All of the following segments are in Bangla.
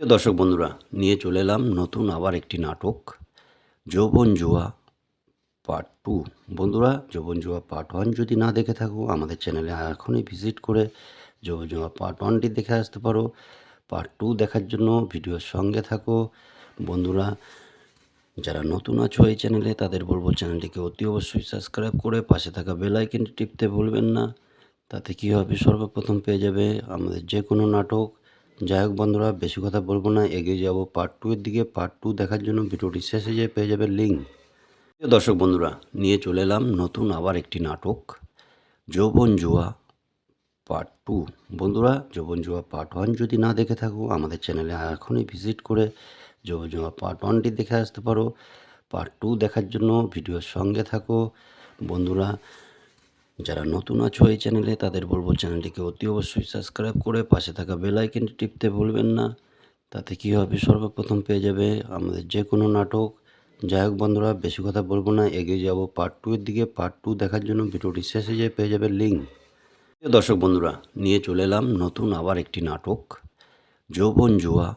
দর্শক বন্ধুরা, নিয়ে চলে এলাম নতুন আবার একটি নাটক, যৌবন জুয়া পার্ট টু বন্ধুরা, যৌবন জুয়া পার্ট ওয়ান যদি না দেখে থাকো, আমাদের চ্যানেলে এখনই ভিজিট করে যৌবন জুয়া পার্ট ওয়ানটি দেখে আসতে পারো। পার্ট টু দেখার জন্য ভিডিওর সঙ্গে থাকো। বন্ধুরা, যারা নতুন আছো এই চ্যানেলে তাদের বলব চ্যানেলটিকে অতি অবশ্যই সাবস্ক্রাইব করে পাশে থাকা বেল টিপতে ভুলবেন না। তাতে কী হবে? সর্বপ্রথম পেয়ে যাবে আমাদের যে কোনো নাটক। যাই হোক বন্ধুরা, বেশি কথা বলব না, এগিয়ে যাব পার্ট টু এর দিকে। পার্ট টু দেখার জন্য ভিডিওটি শেষে যেয়ে পেয়ে যাবে লিঙ্ক দর্শক বন্ধুরা, নিয়ে চলে এলাম নতুন আবার একটি নাটক, যৌবন জুয়া পার্ট টু বন্ধুরা, যৌবন জুয়া পার্ট ওয়ান যদি না দেখে থাকো, আমাদের চ্যানেলে এখনই ভিজিট করে যৌবন জুয়া পার্ট ওয়ানটি দেখে আসতে পারো। পার্ট টু দেখার জন্য ভিডিওর সঙ্গে থাকো। বন্ধুরা যারা নতুন আছো এই চ্যানেলে, তাদের বলব চ্যানেলটিকে অতি অবশ্যই সাবস্ক্রাইব করে পাশে থাকা বেল আইকনটি টিপতে ভুলবেন না। তাতে কী হবে? সর্বপ্রথম পেয়ে যাবে আমাদের যে কোনো নাটক। যাই হোক বন্ধুরা, বেশি কথা বলব না, এগিয়ে যাব পার্ট টু এর দিকে। পার্ট টু দেখার জন্য ভিডিওটি শেষে যেয়ে, পেয়ে যাবে লিঙ্ক দর্শক বন্ধুরা, নিয়ে চলে এলাম নতুন আবার একটি নাটক, যৌবন জুয়া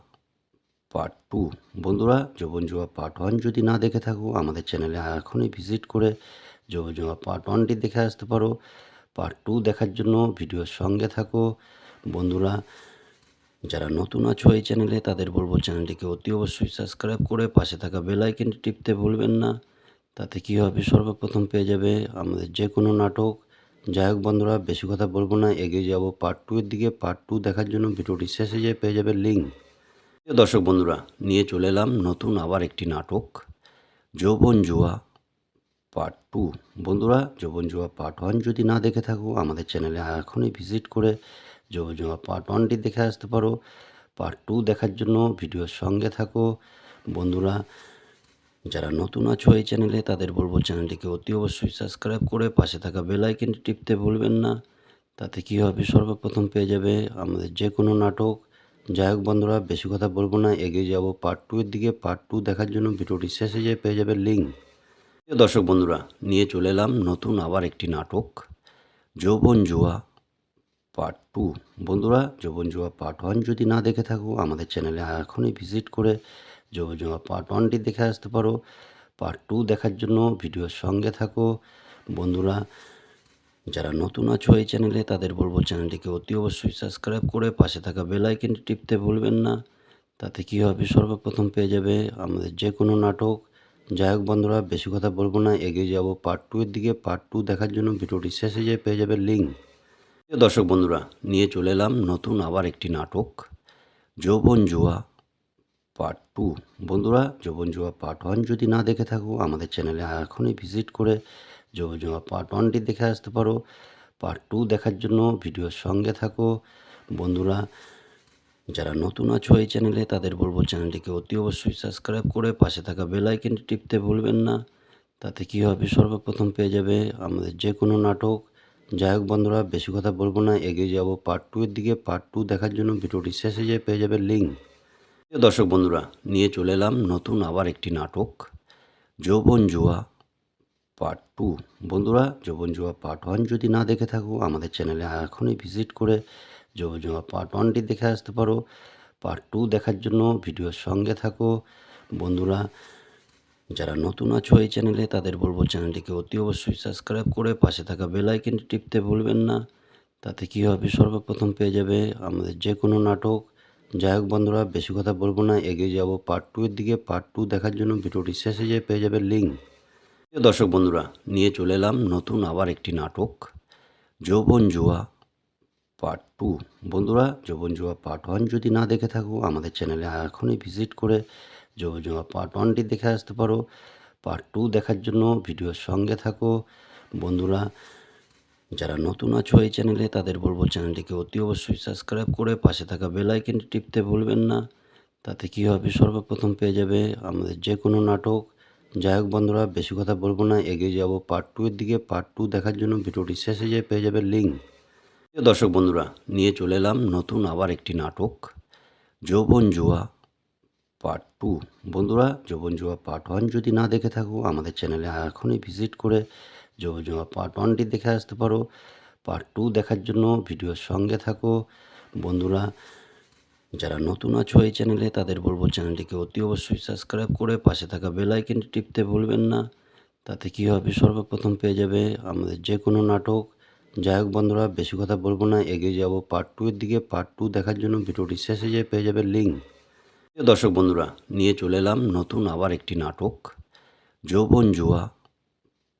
পার্ট টু বন্ধুরা, যৌবন জুয়া পার্ট ওয়ান যদি না দেখে থাকো, আমাদের চ্যানেলে এখনই ভিজিট করে যৌবন জুয়া পার্ট ওয়ানটি দেখে আসতে পারো পার্ট টু দেখার জন্য ভিডিওর সঙ্গে থাকো বন্ধুরা যারা নতুন আছো এই চ্যানেলে তাদের বলব চ্যানেলটিকে অতি অবশ্যই সাবস্ক্রাইব করে পাশে থাকা বেল আইকনটি টিপতে ভুলবেন না। তাতে কী হবে, সর্বপ্রথম পেয়ে যাবে আমাদের যে কোনো নাটক। যাই হোক বন্ধুরা, বেশি কথা বলব না, এগিয়ে যাব পার্ট টু এর দিকে। পার্ট টু দেখার জন্য ভিডিওটি শেষে যেয়ে, পেয়ে যাবে লিঙ্ক দর্শক বন্ধুরা, নিয়ে চলে এলাম নতুন আবার একটি নাটক, যৌবন জুয়া। পার্ট টু বন্ধুরা, যৌবন জুয়া পার্ট ওয়ান যদি না দেখে থাকো, আমাদের চ্যানেলে এখনই ভিজিট করে যৌবন জুয়া পার্ট ওয়ানটি দেখে আসতে পারো। পার্ট টু দেখার জন্য ভিডিওর সঙ্গে থাকো। বন্ধুরা, যারা নতুন আছো এই চ্যানেলে তাদের বলব চ্যানেলটিকে অতি অবশ্যই সাবস্ক্রাইব করে পাশে থাকা বেল আইকনটি টিপতে ভুলবেন না। তাতে কী হবে? সর্বপ্রথম পেয়ে যাবে আমাদের যে কোনো নাটক। যাই হোক বন্ধুরা, বেশি কথা বলব না, এগিয়ে যাব পার্ট টু এর দিকে। পার্ট টু দেখার জন্য ভিডিওটি শেষে যেয়ে পেয়ে যাবে লিঙ্ক দর্শক বন্ধুরা, নিয়ে চলে এলাম নতুন আবার একটি নাটক, যৌবন জুয়া পার্ট টু। বন্ধুরা, যৌবন জুয়া পার্ট ওয়ান যদি না দেখে থাকো, আমাদের চ্যানেলে এখনই ভিজিট করে যৌবন জুয়া পার্ট ওয়ানটি দেখে আসতে পারো। পার্ট টু দেখার জন্য ভিডিওর সঙ্গে থাকো। বন্ধুরা, যারা নতুন আছো এই চ্যানেলে, তাদের বলব চ্যানেলটিকে অতি অবশ্যই সাবস্ক্রাইব করে পাশে থাকা বেল আইকনটি টিপতে ভুলবেন না। তাতে কী হবে? সর্বপ্রথম পেয়ে যাবে আমাদের যে কোনো নাটক যাই হোক বন্ধুরা, বেশি কথা বলব না, এগিয়ে যাব পার্ট টু এর দিকে। পার্ট টু দেখার জন্য ভিডিওটি শেষে যেয়ে পেয়ে যাবে লিঙ্ক দর্শক বন্ধুরা, নিয়ে চলে এলাম নতুন আবার একটি নাটক, যৌবন জুয়া পার্ট টু বন্ধুরা, যৌবন জুয়া পার্ট ওয়ান যদি না দেখে থাকো, আমাদের চ্যানেলে এখনই ভিজিট করে যৌবন জুয়া পার্ট ওয়ানটি দেখে আসতে পারো। পার্ট টু দেখার জন্য ভিডিওর সঙ্গে থাকো। বন্ধুরা যারা নতুন আছো এই চ্যানেলে, তাদের বলব চ্যানেলটিকে অতি অবশ্যই সাবস্ক্রাইব করে পাশে থাকা বেল আইকনটি টিপতে ভুলবেন না। তাতে কী হবে? সর্বপ্রথম পেয়ে যাবে আমাদের যে কোনো নাটক। যাই হোক বন্ধুরা, বেশি কথা বলব না, এগিয়ে যাব পার্ট টু এর দিকে। পার্ট টু দেখার জন্য ভিডিওটি শেষে যেয়ে, পেয়ে যাবে লিঙ্ক দর্শক বন্ধুরা, নিয়ে চলে এলাম নতুন আবার একটি নাটক, যৌবন জুয়া পার্ট টু বন্ধুরা, যৌবন জুয়া পার্ট ওয়ান যদি না দেখে থাকো, আমাদের চ্যানেলে এখনই ভিজিট করে জুয়া পার্ট ওয়ানটি দেখে আসতে পারো। পার্ট টু দেখার জন্য ভিডিওর সঙ্গে থাকো। বন্ধুরা, যারা নতুন আছো এই চ্যানেলে তাদের বলব চ্যানেলটিকে অতি অবশ্যই সাবস্ক্রাইব করে পাশে থাকা বেল টিপতে ভুলবেন না। তাতে কী হবে? সর্বপ্রথম পেয়ে যাবে আমাদের যে কোনো নাটক। যাই হোক বন্ধুরা, বেশি কথা বলব না, এগিয়ে যাব পার্ট টু এর দিকে। পার্ট টু দেখার জন্য ভিডিওটি শেষে যেয়ে, পেয়ে যাবে লিঙ্ক দর্শক বন্ধুরা, নিয়ে চলে এলাম নতুন আবার একটি নাটক, যৌবন জুয়া। পার্ট টু বন্ধুরা, যৌবন জুয়া পার্ট ওয়ান যদি না দেখে থাকো, আমাদের চ্যানেলে এখনই ভিজিট করে যৌবন জুয়া পার্ট ওয়ানটি দেখে আসতে পারো। পার্ট টু দেখার জন্য ভিডিওর সঙ্গে থাকো। বন্ধুরা, যারা নতুন আছো এই চ্যানেলে তাদের বলব চ্যানেলটিকে অতি অবশ্যই সাবস্ক্রাইব করে পাশে থাকা বেল টিপতে ভুলবেন না। তাতে কী হবে? সর্বপ্রথম পেয়ে যাবে আমাদের যে কোনো নাটক। যাই হোক বন্ধুরা, বেশি কথা বলব না, এগিয়ে যাব পার্ট টু এর দিকে। পার্ট টু দেখার জন্য ভিডিওটি শেষে যেয়ে, পেয়ে যাবে লিঙ্ক দর্শক বন্ধুরা, নিয়ে চলে এলাম নতুন আবার একটি নাটক, যৌবন জুয়া পার্ট টু। বন্ধুরা, যৌবন জুয়া পার্ট ওয়ান যদি না দেখে থাকো, আমাদের চ্যানেলে এখনই ভিজিট করে যৌবন জুয়া পার্ট ওয়ানটি দেখে আসতে পারো। পার্ট টু দেখার জন্য ভিডিওর সঙ্গে থাকো। বন্ধুরা, যারা নতুন আছো এই চ্যানেলে, তাদের বলব চ্যানেলটিকে অতি অবশ্যই সাবস্ক্রাইব করে পাশে থাকা বেল আইকনটি টিপতে ভুলবেন না। তাতে কী হবে? সর্বপ্রথম পেয়ে যাবে আমাদের যে কোনো নাটক। যাই হোক বন্ধুরা, বেশি কথা বলব না, এগিয়ে যাব পার্ট টু এর দিকে। পার্ট টু দেখার জন্য ভিডিওটি শেষে যেয়ে, পেয়ে যাবে লিঙ্ক দর্শক বন্ধুরা, নিয়ে চলে এলাম নতুন আবার একটি নাটক, যৌবন জুয়া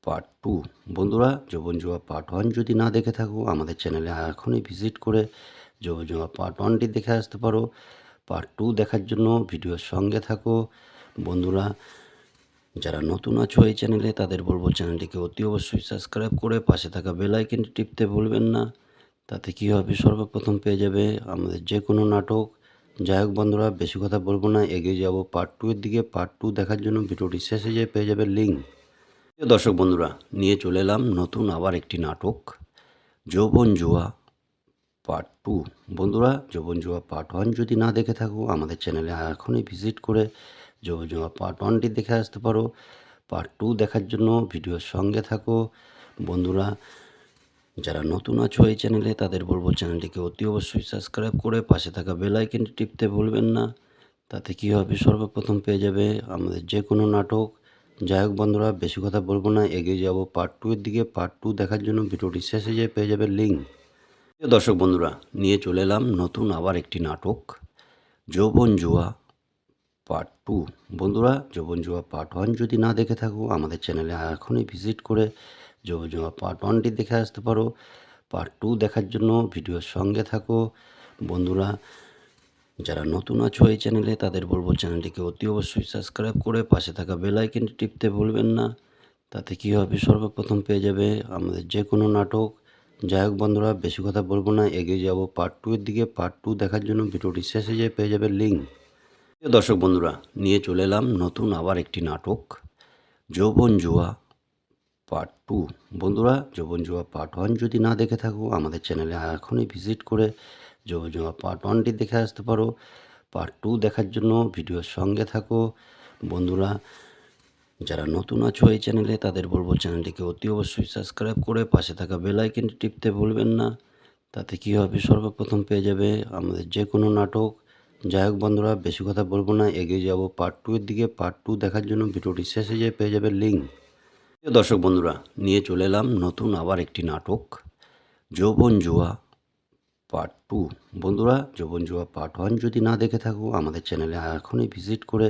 পার্ট টু বন্ধুরা, যৌবন জুয়া পার্ট ওয়ান যদি না দেখে থাকো, আমাদের চ্যানেলে এখনই ভিজিট করে যৌবন জুয়া পার্ট ওয়ানটি দেখে আসতে পারো। পার্ট টু দেখার জন্য ভিডিওর সঙ্গে থাকো। বন্ধুরা যারা নতুন আছো এই চ্যানেলে তাদের বলব চ্যানেলটিকে অতি অবশ্যই সাবস্ক্রাইব করে পাশে থাকা বেল আইকনটি টিপতে ভুলবেন না। তাতে কী হবে? সর্বপ্রথম পেয়ে যাবে আমাদের যে কোনো নাটক। যাই হোক বন্ধুরা, বেশি কথা বলব না, এগিয়ে যাব পার্ট টু এর দিকে। পার্ট টু দেখার জন্য ভিডিওটি শেষে যেয়ে পেয়ে যাবে লিঙ্ক দর্শক বন্ধুরা, নিয়ে চলে এলাম নতুন আবার একটি নাটক, যৌবন জুয়া পার্ট টু বন্ধুরা, যৌবন জুয়া পার্ট ওয়ান যদি না দেখে থাকো, আমাদের চ্যানেলে এখনই ভিজিট করে যৌবন জুয়া পার্ট ওয়ানটি দেখে আসতে পারো পার্ট টু দেখার জন্য ভিডিওর সঙ্গে থাকো বন্ধুরা যারা নতুন আছো এই চ্যানেলে তাদের বলব চ্যানেলটিকে অতি অবশ্যই সাবস্ক্রাইব করে পাশে থাকা বেল টিপতে ভুলবেন না। তাতে কী হবে, সর্বপ্রথম পেয়ে যাবে আমাদের যে কোনো নাটক। যাই হোক বন্ধুরা, বেশি কথা বলব না, এগিয়ে যাব পার্ট টু এর দিকে। পার্ট টু দেখার জন্য ভিডিওটি শেষে যেয়ে পেয়ে যাবে লিঙ্ক দর্শক বন্ধুরা, নিয়ে চলে এলাম নতুন আবার একটি নাটক, যৌবন জুয়া। পার্ট টু বন্ধুরা, যৌবন জুয়া পার্ট ওয়ান যদি না দেখে থাকো, আমাদের চ্যানেলে এখনই ভিজিট করে যৌবন জুয়া পার্ট ওয়ানটি দেখে আসতে পারো। পার্ট টু দেখার জন্য ভিডিওর সঙ্গে থাকো। বন্ধুরা, যারা নতুন আছো এই চ্যানেলে তাদের বলব চ্যানেলটিকে অতি অবশ্যই সাবস্ক্রাইব করে পাশে থাকা বেল টিপতে ভুলবেন না। তাতে কী হবে? সর্বপ্রথম পেয়ে যাবে আমাদের যে কোনো নাটক। যাই হোক বন্ধুরা, বেশি কথা বলব না, এগিয়ে যাব পার্ট টু এর দিকে। পার্ট টু দেখার জন্য ভিডিওটি শেষে যেয়ে, পেয়ে যাবে লিঙ্ক দর্শক বন্ধুরা, নিয়ে চলে এলাম নতুন আবার একটি নাটক, যৌবন জুয়া পার্ট টু বন্ধুরা, যৌবন জুয়া পার্ট ওয়ান যদি না দেখে থাকো, আমাদের চ্যানেলে এখনই ভিজিট করে যৌবন জুয়া পার্ট ওয়ানটি দেখে আসতে পারো। পার্ট টু দেখার জন্য ভিডিওর সঙ্গে থাকো। বন্ধুরা, যারা নতুন আছো এই চ্যানেলে তাদের বলব চ্যানেলটিকে অতি অবশ্যই সাবস্ক্রাইব করে পাশে থাকা বেল আইকনটি টিপতে ভুলবেন না। তাতে কী হবে? সর্বপ্রথম পেয়ে যাবে আমাদের যে কোনো নাটক। যাই হোক বন্ধুরা, বেশি কথা বলব না, এগিয়ে যাব পার্ট টু এর দিকে। পার্ট টু দেখার জন্য ভিডিওটি শেষে যেয়ে, পেয়ে যাবে লিঙ্ক দর্শক বন্ধুরা, নিয়ে চলে এলাম নতুন আবার একটি নাটক, যৌবন জুয়া পার্ট টু বন্ধুরা, যৌবন জুয়া পার্ট ওয়ান যদি না দেখে থাকো, আমাদের চ্যানেলে এখনই ভিজিট করে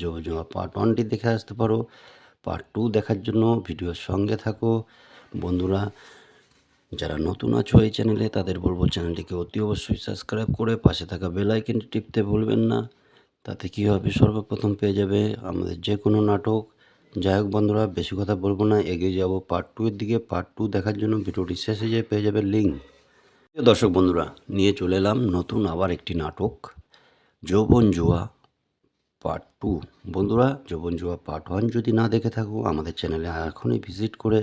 যৌবন জুয়া পার্ট ওয়ানটি দেখে আসতে পারো। পার্ট টু দেখার জন্য ভিডিওর সঙ্গে থাকো। বন্ধুরা যারা নতুন আছো এই চ্যানেলে, তাদের বলব চ্যানেলটিকে অতি অবশ্যই সাবস্ক্রাইব করে পাশে থাকা বেল আইকনটি টিপতে ভুলবেন না। তাতে কী হবে? সর্বপ্রথম পেয়ে যাবে আমাদের যে কোনো নাটক। যাই হোক বন্ধুরা, বেশি কথা বলব না, এগিয়ে যাব পার্ট টু এর দিকে। পার্ট টু দেখার জন্য ভিডিওটি শেষে যেয়ে, পেয়ে যাবে লিঙ্ক দর্শক বন্ধুরা, নিয়ে চলে এলাম নতুন আবার একটি নাটক, যৌবন জুয়া পার্ট টু বন্ধুরা, যৌবন জুয়া পার্ট ওয়ান যদি না দেখে থাকো, আমাদের চ্যানেলে এখনই ভিজিট করে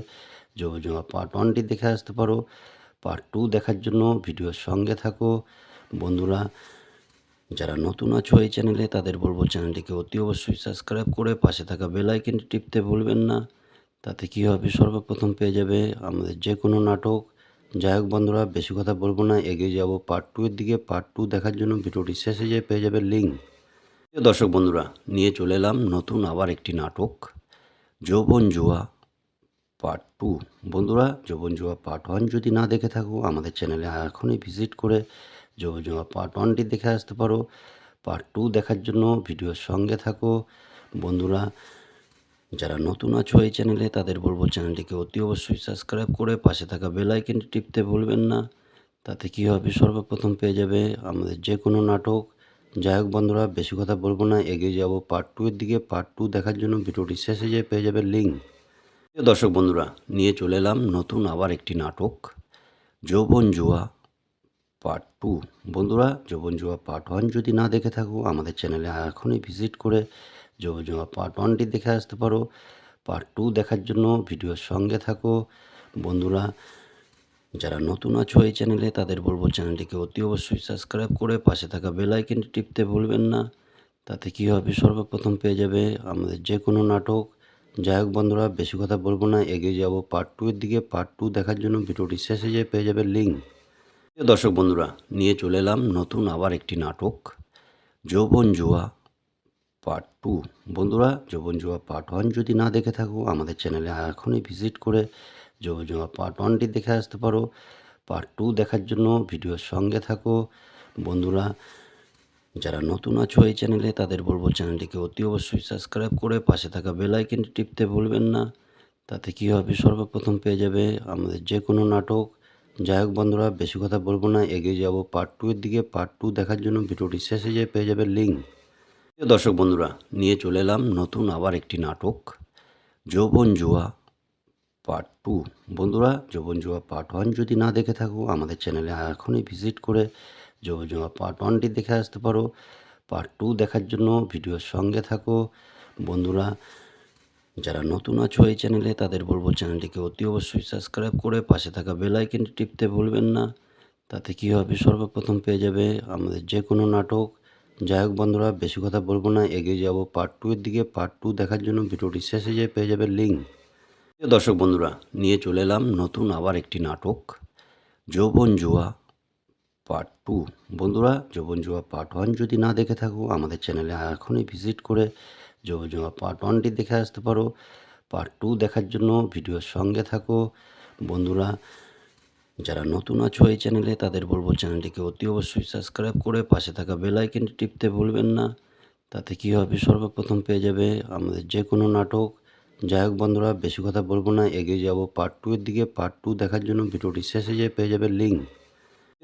জুয়া পার্ট ওয়ানটি দেখে আসতে পারো। পার্ট টু দেখার জন্য ভিডিওর সঙ্গে থাকো। বন্ধুরা, যারা নতুন আছো এই চ্যানেলে তাদের বলব চ্যানেলটিকে অতি অবশ্যই সাবস্ক্রাইব করে পাশে থাকা বেল আইকনটি টিপতে ভুলবেন না। তাতে কী হবে? সর্বপ্রথম পেয়ে যাবে আমাদের যে কোনো নাটক। যাই হোক বন্ধুরা, বেশি কথা বলব না, এগিয়ে যাব পার্ট টু এর দিকে। পার্ট টু দেখার জন্য ভিডিওটি শেষে যেয়ে, পেয়ে যাবে লিঙ্ক দর্শক বন্ধুরা, নিয়ে চলে এলাম নতুন আবার একটি নাটক, যৌবন জুয়া। পার্ট টু বন্ধুরা, যৌবন জুয়া পার্ট ওয়ান যদি না দেখে থাকো, আমাদের চ্যানেলে এখনই ভিজিট করে যৌবন জুয়া পার্ট ওয়ানটি দেখে আসতে পারো। পার্ট টু দেখার জন্য ভিডিওর সঙ্গে থাকো। বন্ধুরা, যারা নতুন আছো এই চ্যানেলে তাদের বলব চ্যানেলটিকে অতি অবশ্যই সাবস্ক্রাইব করে পাশে থাকা বেল টিপতে ভুলবেন না। তাতে কী হবে? সর্বপ্রথম পেয়ে যাবে আমাদের যে কোনো নাটক। যাই হোক বন্ধুরা, বেশি কথা বলব না, এগিয়ে যাব পার্ট টু এর দিকে। পার্ট টু দেখার জন্য ভিডিওটি শেষে যেয়ে পেয়ে যাবে লিঙ্ক দর্শক বন্ধুরা, নিয়ে চলে এলাম নতুন আবার একটি নাটক, যৌবন জুয়া পার্ট টু বন্ধুরা, যৌবন জুয়া পার্ট ওয়ান যদি না দেখে থাকো, আমাদের চ্যানেলে এখনই ভিজিট করে যৌবন জুয়া পার্ট ওয়ানটি দেখে আসতে পারো। পার্ট টু দেখার জন্য ভিডিওর সঙ্গে থাকো। বন্ধুরা, যারা নতুন আছো এই চ্যানেলে তাদের বলব চ্যানেলটিকে অতি অবশ্যই সাবস্ক্রাইব করে পাশে থাকা বেল আইকনটি টিপতে ভুলবেন না। তাতে কী হবে? সর্বপ্রথম পেয়ে যাবে আমাদের যে কোনো নাটক। যাই হোক বন্ধুরা, বেশি কথা বলব না, এগিয়ে যাব পার্ট টু এর দিকে। পার্ট টু দেখার জন্য ভিডিওটি শেষে যেয়ে, পেয়ে যাবে লিঙ্ক দর্শক বন্ধুরা, নিয়ে চলে এলাম নতুন আবার একটি নাটক, যৌবন জুয়া পার্ট টু বন্ধুরা, যৌবন জুয়া পার্ট ওয়ান যদি না দেখে থাকো, আমাদের চ্যানেলে এখনই ভিজিট করে যৌবন জুয়া পার্ট ওয়ানটি দেখে আসতে পারো। পার্ট টু দেখার জন্য ভিডিওর সঙ্গে থাকো। বন্ধুরা যারা নতুন আছো এই চ্যানেলে, তাদের বলব চ্যানেলটিকে অতি অবশ্যই সাবস্ক্রাইব করে পাশে থাকা বেল আইকনটি টিপতে ভুলবেন না। তাতে কী হবে? সর্বপ্রথম পেয়ে যাবে আমাদের যে কোনো নাটক। যাই হোক বন্ধুরা, বেশি কথা বলব না, এগিয়ে যাব পার্ট টু এর দিকে। পার্ট টু দেখার জন্য ভিডিওটি শেষে যেয়ে পেয়ে যাবে লিঙ্ক দর্শক বন্ধুরা, নিয়ে চলে এলাম নতুন আবার একটি নাটক, যৌবন জুয়া পার্ট টু বন্ধুরা, যৌবন জুয়া পার্ট ওয়ান যদি না দেখে থাকো, আমাদের চ্যানেলে এখনই ভিজিট করে জুয়া পার্ট ওয়ানটি দেখে আসতে পারো। পার্ট টু দেখার জন্য ভিডিওর সঙ্গে থাকো। বন্ধুরা, যারা নতুন আছো এই চ্যানেলে তাদের বলব চ্যানেলটিকে অতি অবশ্যই সাবস্ক্রাইব করে পাশে থাকা বেল টিপতে ভুলবেন না। তাতে কী হবে? সর্বপ্রথম পেয়ে যাবে আমাদের যে কোনো নাটক। যাই হোক বন্ধুরা, বেশি কথা বলব না, এগিয়ে যাব পার্ট টু এর দিকে। পার্ট টু দেখার জন্য ভিডিওটি শেষে যেয়ে পেয়ে যাবে লিঙ্ক দর্শক বন্ধুরা, নিয়ে চলে এলাম নতুন আবার একটি নাটক, যৌবন জুয়া। পার্ট টু বন্ধুরা, যৌবন জুয়া পার্ট ওয়ান যদি না দেখে থাকো, আমাদের চ্যানেলে এখনই ভিজিট করে যৌবন জুয়া পার্ট ওয়ানটি দেখে আসতে পারো। পার্ট টু দেখার জন্য ভিডিওর সঙ্গে থাকো। বন্ধুরা, যারা নতুন আছো এই চ্যানেলে তাদের বলব চ্যানেলটিকে অতি অবশ্যই সাবস্ক্রাইব করে পাশে থাকা বেল টিপতে ভুলবেন না। তাতে কী হবে? সর্বপ্রথম পেয়ে যাবে আমাদের যে কোনো নাটক। যাই হোক বন্ধুরা, বেশি কথা বলব না, এগিয়ে যাব পার্ট টু এর দিকে। পার্ট টু দেখার জন্য ভিডিওটি শেষে যেয়ে, পেয়ে যাবে লিঙ্ক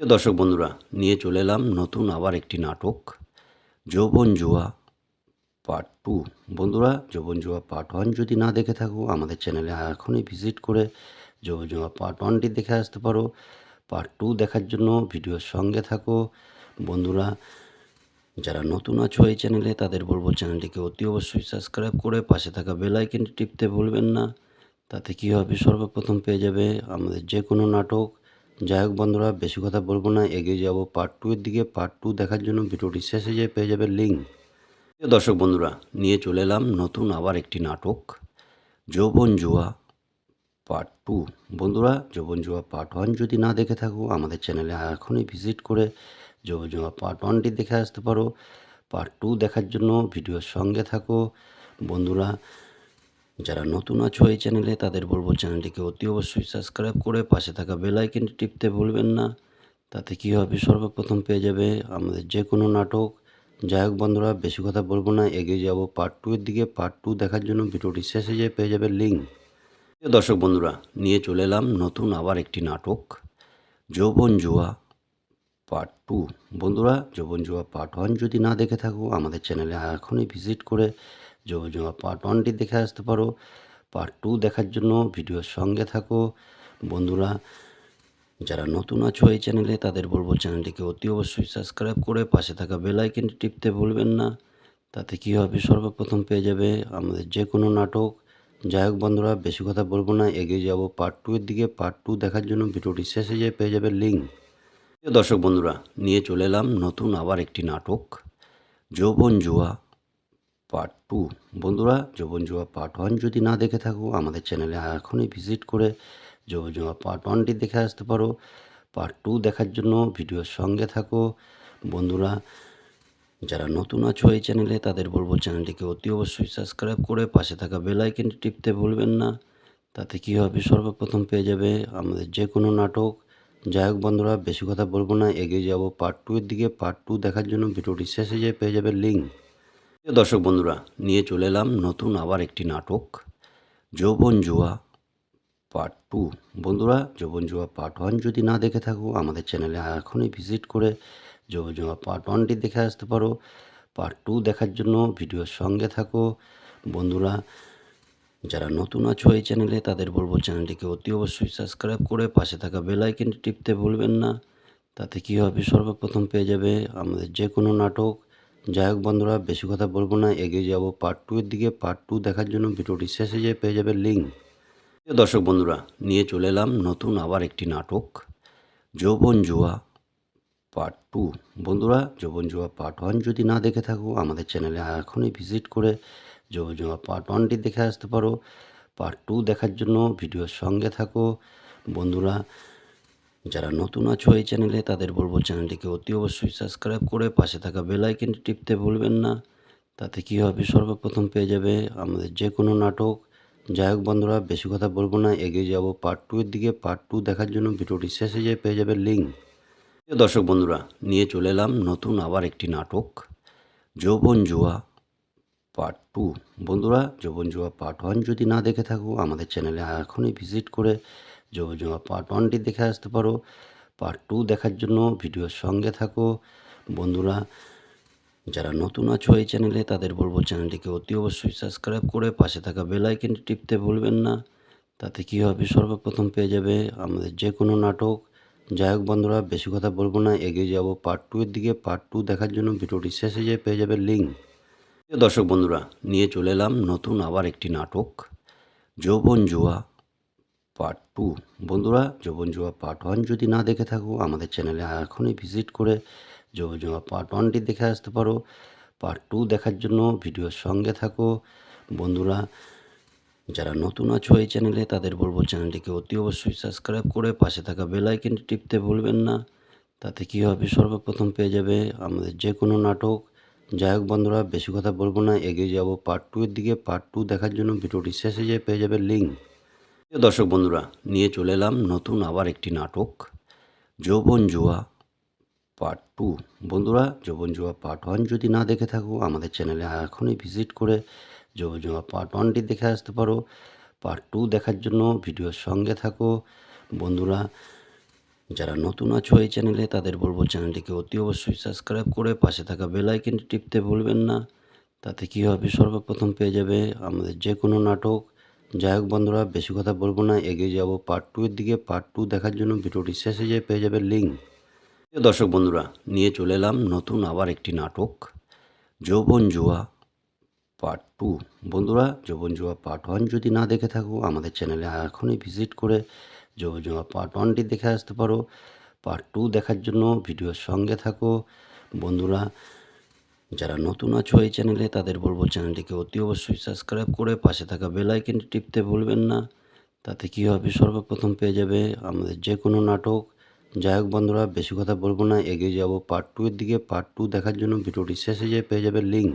দর্শক বন্ধুরা, নিয়ে চলে এলাম নতুন আবার একটি নাটক, যৌবন জুয়া পার্ট টু। বন্ধুরা, যৌবন জুয়া পার্ট ওয়ান যদি না দেখে থাকো, আমাদের চ্যানেলে এখনই ভিজিট করে যৌবন জুয়া পার্ট ওয়ানটি দেখে আসতে পারো। পার্ট টু দেখার জন্য ভিডিওর সঙ্গে থাকো। বন্ধুরা, যারা নতুন আছো এই চ্যানেলে, তাদের বলব চ্যানেলটিকে অতি অবশ্যই সাবস্ক্রাইব করে পাশে থাকা বেল টিপতে ভুলবেন না। তাতে কী হবে? সর্বপ্রথম পেয়ে যাবে আমাদের যে কোনো নাটক। যাই হোক বন্ধুরা, বেশি কথা বলব না, এগিয়ে যাব পার্ট টু এর দিকে। পার্ট টু দেখার জন্য ভিডিওটি শেষে যেয়ে, পেয়ে যাবে লিঙ্ক দর্শক বন্ধুরা, নিয়ে চলে এলাম নতুন আবার একটি নাটক, যৌবন জুয়া পার্ট টু বন্ধুরা, যৌবন জুয়া পার্ট ওয়ান যদি না দেখে থাকো, আমাদের চ্যানেলে এখনই ভিজিট করে যৌবন জুয়া পার্ট ওয়ানটি দেখে আসতে পারো। পার্ট টু দেখার জন্য ভিডিওর সঙ্গে থাকো। বন্ধুরা যারা নতুন আছো এই চ্যানেলে, তাদের বলব চ্যানেলটিকে অতি অবশ্যই সাবস্ক্রাইব করে পাশে থাকা বেল আইকনটি টিপতে ভুলবেন না। তাতে কী হবে? সর্বপ্রথম পেয়ে যাবে আমাদের যে কোনো নাটক। যাই হোক বন্ধুরা, বেশি কথা বলব না, এগিয়ে যাব পার্ট টু এর দিকে। পার্ট টু দেখার জন্য ভিডিওটি শেষে যেয়ে, পেয়ে যাবে লিঙ্ক দর্শক বন্ধুরা, নিয়ে চলে এলাম নতুন আবার একটি নাটক, যৌবন জুয়া পার্ট টু বন্ধুরা, যৌবন জুয়া পার্ট ওয়ান যদি না দেখে থাকো, আমাদের চ্যানেলে এখনই ভিজিট করে জুয়া পার্ট ওয়ানটি দেখে আসতে পারো। পার্ট টু দেখার জন্য ভিডিওর সঙ্গে থাকো। বন্ধুরা, যারা নতুন আছো এই চ্যানেলে তাদের বলব চ্যানেলটিকে অতি অবশ্যই সাবস্ক্রাইব করে পাশে থাকা বেল টিপতে ভুলবেন না। তাতে কী হবে? সর্বপ্রথম পেয়ে যাবে আমাদের যে কোনো নাটক। যাই হোক বন্ধুরা, বেশি কথা বলব না, এগিয়ে যাব পার্ট টু এর দিকে। পার্ট টু দেখার জন্য ভিডিওটি শেষে যেয়ে পেয়ে যাবে লিঙ্ক দর্শক বন্ধুরা, নিয়ে চলে এলাম নতুন আবার একটি নাটক, যৌবন জুয়া। পার্ট টু বন্ধুরা, যৌবন জুয়া পার্ট ওয়ান যদি না দেখে থাকো, আমাদের চ্যানেলে এখনই ভিজিট করে যৌবন জুয়া পার্ট ওয়ানটি দেখে আসতে পারো। পার্ট টু দেখার জন্য ভিডিওর সঙ্গে থাকো। বন্ধুরা, যারা নতুন আছো এই চ্যানেলে তাদের বলব চ্যানেলটিকে অতি অবশ্যই সাবস্ক্রাইব করে পাশে থাকা বেল টিপতে ভুলবেন না। তাতে কী হবে? সর্বপ্রথম পেয়ে যাবে আমাদের যে কোনো নাটক। যাই হোক বন্ধুরা, বেশি কথা বলব না, এগিয়ে যাব পার্ট টু এর দিকে। পার্ট টু দেখার জন্য ভিডিওটি শেষে যেয়ে, পেয়ে যাবে লিঙ্ক দর্শক বন্ধুরা, নিয়ে চলে এলাম নতুন আবার একটি নাটক, যৌবন জুয়া পার্ট টু। বন্ধুরা, যৌবন জুয়া পার্ট ওয়ান যদি না দেখে থাকো, আমাদের চ্যানেলে এখনই ভিজিট করে যৌবন জুয়া পার্ট ওয়ানটি দেখে আসতে পারো। পার্ট টু দেখার জন্য ভিডিওর সঙ্গে থাকো। বন্ধুরা, যারা নতুন আছো এই চ্যানেলে, তাদের বলব চ্যানেলটিকে অতি অবশ্যই সাবস্ক্রাইব করে পাশে থাকা বেল টিপতে ভুলবেন না। তাতে কী হবে? সর্বপ্রথম পেয়ে যাবে আমাদের যে কোনো নাটক। যাই হোক বন্ধুরা, বেশি কথা বলব না, এগিয়ে যাব পার্ট টু এর দিকে। পার্ট টু দেখার জন্য ভিডিওটি শেষে যেয়ে, পেয়ে যাবে লিঙ্ক দর্শক বন্ধুরা, নিয়ে চলে এলাম নতুন আবার একটি নাটক, যৌবন জুয়া পার্ট টু বন্ধুরা, যৌবন জুয়া পার্ট ওয়ান যদি না দেখে থাকো, আমাদের চ্যানেলে এখনই ভিজিট করে যৌবন জুয়া পার্ট ওয়ানটি দেখে আসতে পারো। পার্ট টু দেখার জন্য ভিডিওর সঙ্গে থাকো। বন্ধুরা যারা নতুন আছো এই চ্যানেলে, তাদের বলব চ্যানেলটিকে অতি অবশ্যই সাবস্ক্রাইব করে পাশে থাকা বেল আইকনটি টিপতে ভুলবেন না। তাতে কী হবে? সর্বপ্রথম পেয়ে যাবে আমাদের যে কোনো নাটক। যাই হোক বন্ধুরা, বেশি কথা বলব না, এগিয়ে যাব পার্ট টু এর দিকে। পার্ট টু দেখার জন্য ভিডিওটি শেষে যেয়ে, পেয়ে যাবে লিঙ্ক দর্শক বন্ধুরা, নিয়ে চলে এলাম নতুন আবার একটি নাটক, যৌবন জুয়া পার্ট টু বন্ধুরা, যৌবন জুয়া পার্ট ওয়ান যদি না দেখে থাকো, আমাদের চ্যানেলে এখনই ভিজিট করে জুয়া পার্ট ওয়ানটি দেখে আসতে পারো পার্ট টু দেখার জন্য ভিডিওর সঙ্গে থাকো বন্ধুরা যারা নতুন আছো এই চ্যানেলে তাদের বলব চ্যানেলটিকে অতি অবশ্যই সাবস্ক্রাইব করে পাশে থাকা বেল আইকনটি টিপতে ভুলবেন না তাতে কী হবে সর্বপ্রথম পেয়ে যাবে আমাদের যে কোনো নাটক যাই হোক বন্ধুরা বেশি কথা বলব না এগিয়ে যাব পার্ট টু এর দিকে পার্ট টু দেখার জন্য ভিডিওটি শেষে যেয়ে পেয়ে যাবে লিঙ্ক দর্শক বন্ধুরা, নিয়ে চলে এলাম নতুন আবার একটি নাটক। যৌবন জুয়া পার্ট টু বন্ধুরা, যৌবন জুয়া পার্ট ওয়ান যদি না দেখে থাকো, আমাদের চ্যানেলে এখনই ভিজিট করে যৌবন জুয়া পার্ট ওয়ানটি দেখে আসতে পারো। পার্ট টু দেখার জন্য ভিডিওর সঙ্গে থাকো। বন্ধুরা, যারা নতুন আছো এই চ্যানেলে তাদের বলব চ্যানেলটিকে অতি অবশ্যই সাবস্ক্রাইব করে পাশে থাকা বেল টিপতে ভুলবেন না। তাতে কী হবে? সর্বপ্রথম পেয়ে যাবে আমাদের যে কোনো নাটক। যাই হোক বন্ধুরা, বেশি কথা বলব না, এগিয়ে যাব পার্ট টু এর দিকে। পার্ট টু দেখার জন্য ভিডিওটি শেষে যেয়ে, পেয়ে যাবে লিঙ্ক দর্শক বন্ধুরা, নিয়ে চলে এলাম নতুন আবার একটি নাটক, যৌবন জুয়া পার্ট টু। বন্ধুরা, যৌবন জুয়া পার্ট ওয়ান যদি না দেখে থাকো, আমাদের চ্যানেলে এখনই ভিজিট করে যৌবন জুয়া পার্ট ওয়ানটি দেখে আসতে পারো। পার্ট টু দেখার জন্য ভিডিওর সঙ্গে থাকো। বন্ধুরা, যারা নতুন আছো এই চ্যানেলে, তাদের বলব চ্যানেলটিকে অতি অবশ্যই সাবস্ক্রাইব করে পাশে থাকা বেল আইকনটি টিপতে ভুলবেন না। তাতে কী হবে? সর্বপ্রথম পেয়ে যাবে আমাদের যে কোনো নাটক যাই হোক বন্ধুরা, বেশি কথা বলব না, এগিয়ে যাব পার্ট টু এর দিকে। পার্ট টু দেখার জন্য ভিডিওটি শেষে যেয়ে, পেয়ে যাবে লিঙ্ক দর্শক বন্ধুরা, নিয়ে চলে এলাম নতুন আবার একটি নাটক, যৌবন জুয়া পার্ট টু বন্ধুরা, যৌবন জুয়া পার্ট ওয়ান যদি না দেখে থাকো, আমাদের চ্যানেলে এখনই ভিজিট করে যৌবন জুয়া পার্ট ওয়ানটি দেখে আসতে পারো। পার্ট টু দেখার জন্য ভিডিওর সঙ্গে থাকো। বন্ধুরা যারা নতুন আছো এই চ্যানেলে, তাদের বলব চ্যানেলটিকে অতি অবশ্যই সাবস্ক্রাইব করে পাশে থাকা বেল আইকনটি টিপতে ভুলবেন না। তাতে কী হবে? সর্বপ্রথম পেয়ে যাবে আমাদের যে কোনো নাটক। যাই হোক বন্ধুরা, বেশি কথা বলব না, এগিয়ে যাব পার্ট টু এর দিকে। পার্ট টু দেখার জন্য ভিডিওটি শেষে যেয়ে, পেয়ে যাবে লিঙ্ক